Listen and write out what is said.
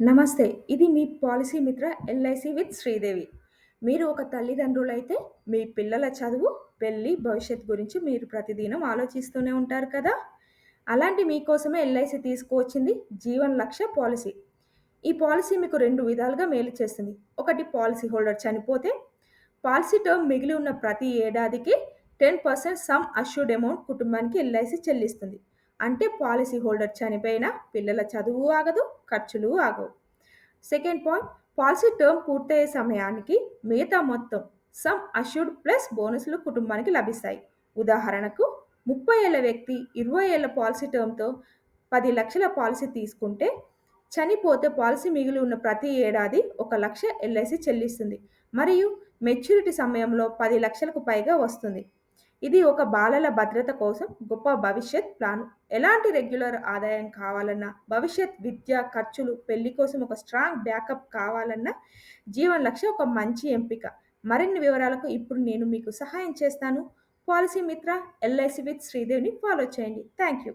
నమస్తే. ఇది మీ policy Mitra LIC with Sridevi. మీరు ఒక తల్లిదండ్రులైతే మీ పిల్లల చదువు, పెళ్ళి, భవిష్యత్తు గురించి మీరు ప్రతిదినం ఆలోచిస్తూనే ఉంటారు కదా! అలాంటి మీకోసమే ఎల్ఐసి తీసుకువచ్చింది జీవన్ లక్ష్య పాలిసీ. ఈ పాలిసీ మీకు రెండు విధాలుగా మేలు చేస్తుంది. ఒకటి పాలిసీ హోల్డర్ చనిపోతే పాలిసీ టర్మ్ మిగిలి ఉన్న ప్రతి ఏడాదికి 10% సమ్ అష్యూర్డ్ అమౌంట్ కుటుంబానికి ఎల్ఐసి చెల్లిస్తుంది. అంటే పాలసీ హోల్డర్ చనిపోయినా పిల్లల చదువు ఆగదు, ఖర్చులు ఆగవు. సెకండ్ పాయింట్ పాలసీ టర్మ్ పూర్తయ్యే సమయానికి మిగతా మొత్తం సమ్ అష్యూర్డ్ ప్లస్ బోనస్లు కుటుంబానికి లభిస్తాయి. ఉదాహరణకు ముప్పై ఏళ్ళ వ్యక్తి ఇరవై ఏళ్ళ పాలసీ టర్మ్తో పది లక్షల పాలసీ తీసుకుంటే చనిపోతే పాలసీ మిగిలి ఉన్న ప్రతి ఏడాది ఒక లక్ష ఎల్ఐసి చెల్లిస్తుంది మరియు మెచ్యూరిటీ సమయంలో పది లక్షలకు పైగా వస్తుంది. ఇది ఒక బాలల భద్రత కోసం గొప్ప భవిష్యత్ ప్లాన్. ఎలాంటి రెగ్యులర్ ఆదాయం కావాలన్నా, భవిష్యత్ విద్య ఖర్చులు, పెళ్ళి కోసం ఒక స్ట్రాంగ్ బ్యాకప్ కావాలన్నా జీవన లక్ష్య ఒక మంచి ఎంపిక. మరిన్ని వివరాలకు ఇప్పుడు నేను మీకు సహాయం చేస్తాను. పాలసీ మిత్ర ఎల్ఐసి విత్ శ్రీదేవిని ఫాలో చేయండి. Thank you.